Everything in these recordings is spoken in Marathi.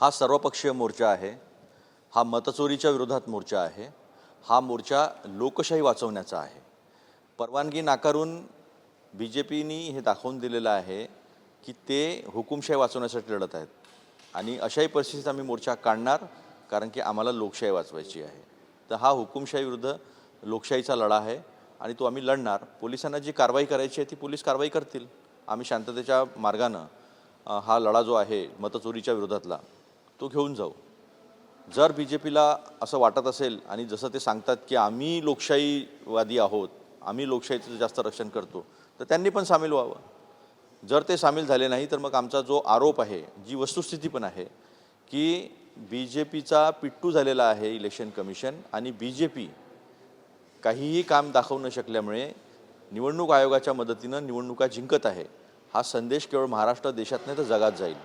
हा सर्वपक्षीय मोर्चा आहे हा मतचोरीच्या विरोधात मोर्चा आहे हा मोर्चा लोकशाही वाचवण्याचा आहे. परवानगी नाकारून बी जे पीनी हे दाखवून दिलेलं आहे की ते हुकुमशाही वाचवण्यासाठी लढत आहेत. आणि अशाही परिस्थितीत आम्ही मोर्चा काढणार कारण की आम्हाला लोकशाही वाचवायची आहे. तर हा हुकुमशाही विरुद्ध लोकशाहीचा लढा आहे आणि तो आम्ही लढणार. पोलिसांना जी कारवाई करायची आहे ती पोलीस कारवाई करतील. आम्ही शांततेच्या मार्गानं हा लढा जो आहे मतचोरीच्या विरोधातला तो घेऊन जाऊ. जर बी जे पीला असं वाटत असेल आणि जसं ते सांगतात की आम्ही लोकशाहीवादी आहोत आम्ही लोकशाहीचं जास्त रक्षण करतो तर त्यांनी पण सामील व्हावं. जर ते सामील झाले नाही तर मग आमचा जो आरोप आहे जी वस्तुस्थिती पण आहे की बी जे पीचा पिट्टू झालेला आहे इलेक्शन कमिशन आणि बी जे पी काहीही काम दाखवू न शकल्यामुळे निवडणूक आयोगाच्या मदतीनं निवडणुका जिंकत आहे हा संदेश केवळ महाराष्ट्र देशात नाही तर जगात जाईल.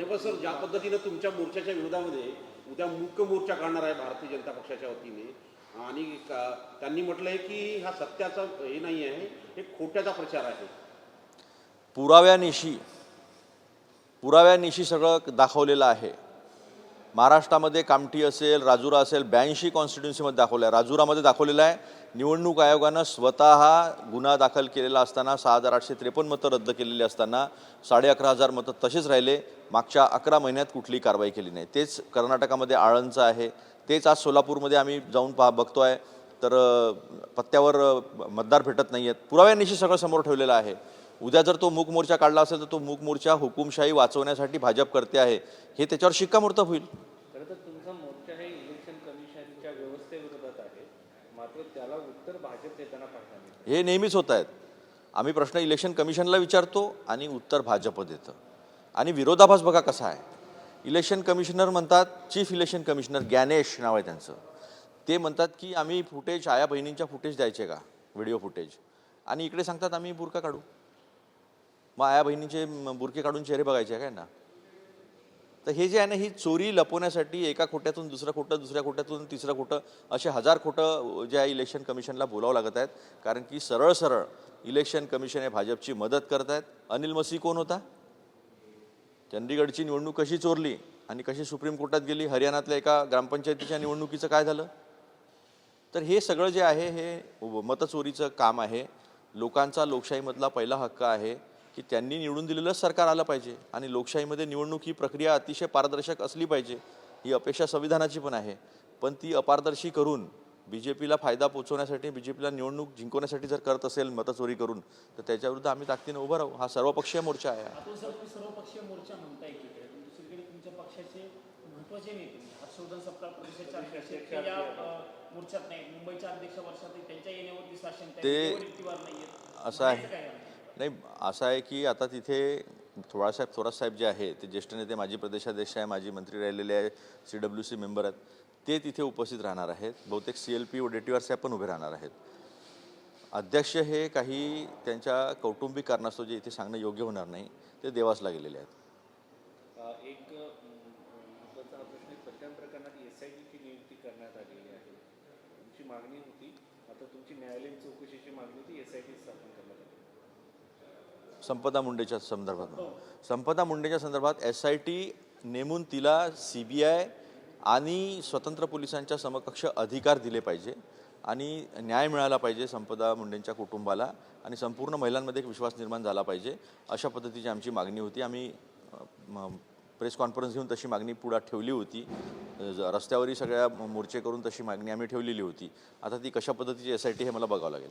नाही पण सर ज्या पद्धतीनं तुमच्या मोर्चाच्या विरोधामध्ये उद्या मुख्य मोर्चा काढणार आहे भारतीय जनता पक्षाच्या वतीने आणि का- त्यांनी म्हटलंय की हा सत्याचा हे नाही आहे हे खोट्याचा प्रचार आहे. पुराव्यानिशी पुराव्यानिशी सगळं दाखवलेलं आहे. महाराष्ट्रामध्ये कामठी असेल राजुरा असेल ब्याऐंशी कॉन्स्टिट्युन्सीमध्ये दाखवलं आहे. राजुरामध्ये दाखवलेलं आहे निवडणूक आयोगानं स्वतः गुन्हा दाखल केलेला असताना सहा हजार आठशे त्रेपन्न मतं रद्द केलेली असताना साडे अकरा हजार मतं तसेच राहिले. मागच्या अकरा महिन्यात कुठलीही कारवाई केली नाही. तेच कर्नाटकामध्ये आळंदचं आहे. तेच आज सोलापूरमध्ये आम्ही जाऊन पहा बघतो आहे तर पत्त्यावर मतदार भेटत नाही आहेत पुराव्यांनीशी सगळं समोर ठेवलेलं आहे. उद्या जर तो मूक मोर्चा काढला असेल तर तो मूक मोर्चा हुकुमशाही वाचवण्यासाठी भाजप करते आहे. हे त्याच्यावर शिक्कामोर्तब होईल. खरं तर तुमचा मोर्चा हे इलेक्शन कमिशनच्या व्यवस्थेविरोधात आहे. मात्र त्याला उत्तर भाजप देताना पाहिजे नाही हे नेहमीच होत आहेत. आम्ही प्रश्न इलेक्शन कमिशनला विचारतो आणि उत्तर भाजप देतं. आणि विरोधाभास बघा कसा आहे. इलेक्शन कमिशनर म्हणतात चीफ इलेक्शन कमिशनर ज्ञानेश नाव आहे त्यांचं. ते म्हणतात की आम्ही फुटेज आया बहिणींच्या फुटेज द्यायचे का? व्हिडिओ फुटेज आणि इकडे सांगतात आम्ही बुरका काढू. मग आया बहिणींचे बुरके काढून चेहरे बघायचे काय ना तर हे जे आहे ना ही चोरी लपवण्यासाठी एका खोट्यातून दुसऱ्या खोटं दुसऱ्या खोट्यातून तिसरं खोटं असे हजार खोटं ज्या इलेक्शन कमिशनला बोलावं लागत आहेत. कारण की सरळ सरळ इलेक्शन कमिशन हे भाजपची मदत करत आहेत. अनिल मसी कोण होता? चंदीगडची निवडणूक कशी चोरली आणि कशी सुप्रीम कोर्टात गेली? हरियाणातल्या एका ग्रामपंचायतीच्या निवडणुकीचं काय झालं? तर हे सगळं जे आहे हे मतचोरीचं काम आहे. लोकांचा लोकशाहीमधला पहिला हक्क आहे. की त्यांनी निवडून दिलेलं सरकार आलं पाहिजे आणि लोकशाहीमध्ये निवडणूक ही प्रक्रिया अतिशय पारदर्शक असली पाहिजे ही अपेक्षा संविधानाची पण आहे. पण ती अपारदर्शी करून बी जे पीला फायदा पोचवण्यासाठी बी जे पीला निवडणूक जिंकवण्यासाठी जर करत असेल मतचोरी करून तर त्याच्याविरुद्ध आम्ही ताकदीनं उभं राहू. हा सर्वपक्षीय मोर्चा आहे. प्रदेशाचे अध्यक्ष ते असं आहे. नाही असं आहे की आता तिथे थोरासाहेब थोरासाहेब जे आहे ते ज्येष्ठ नेते माजी प्रदेशाध्यक्ष आहे माजी मंत्री राहिलेले आहे सी डब्ल्यू सी मेंबर आहेत ते तिथे उपस्थित राहणार आहेत. बहुतेक सी एल पी व डेटीवर साहेब पण उभे राहणार आहेत. अध्यक्ष हे काही त्यांच्या कौटुंबिक कारणास्तव जे इथे सांगणं योग्य होणार नाही ते देवासला गेलेले आहेत. एक महत्त्वाचा प्रश्न प्रकरणात एस आय टीची नियुक्ती करण्यात आलेली आहे. तुमची मागणी होती आता तुमची न्यायालयीन चौकशीची मागणी होती एस आय टी स्थापन करण्यात आली. संपदा मुंडेच्या संदर्भात. संपदा मुंडेच्या संदर्भात एस आय टी नेमून तिला सी बी आय आणि स्वतंत्र पोलिसांच्या समकक्ष अधिकार दिले पाहिजे आणि न्याय मिळाला पाहिजे संपदा मुंडेंच्या कुटुंबाला आणि संपूर्ण महिलांमध्ये एक विश्वास निर्माण झाला पाहिजे अशा पद्धतीची आमची मागणी होती. आम्ही प्रेस कॉन्फरन्स घेऊन तशी मागणी पुढे ठेवली होती. ज- रस्त्यावरही सगळ्या मोर्चे करून तशी मागणी आम्ही ठेवलेली होती. आता ती कशा पद्धतीची एस आय टी हे मला बघावं लागेल.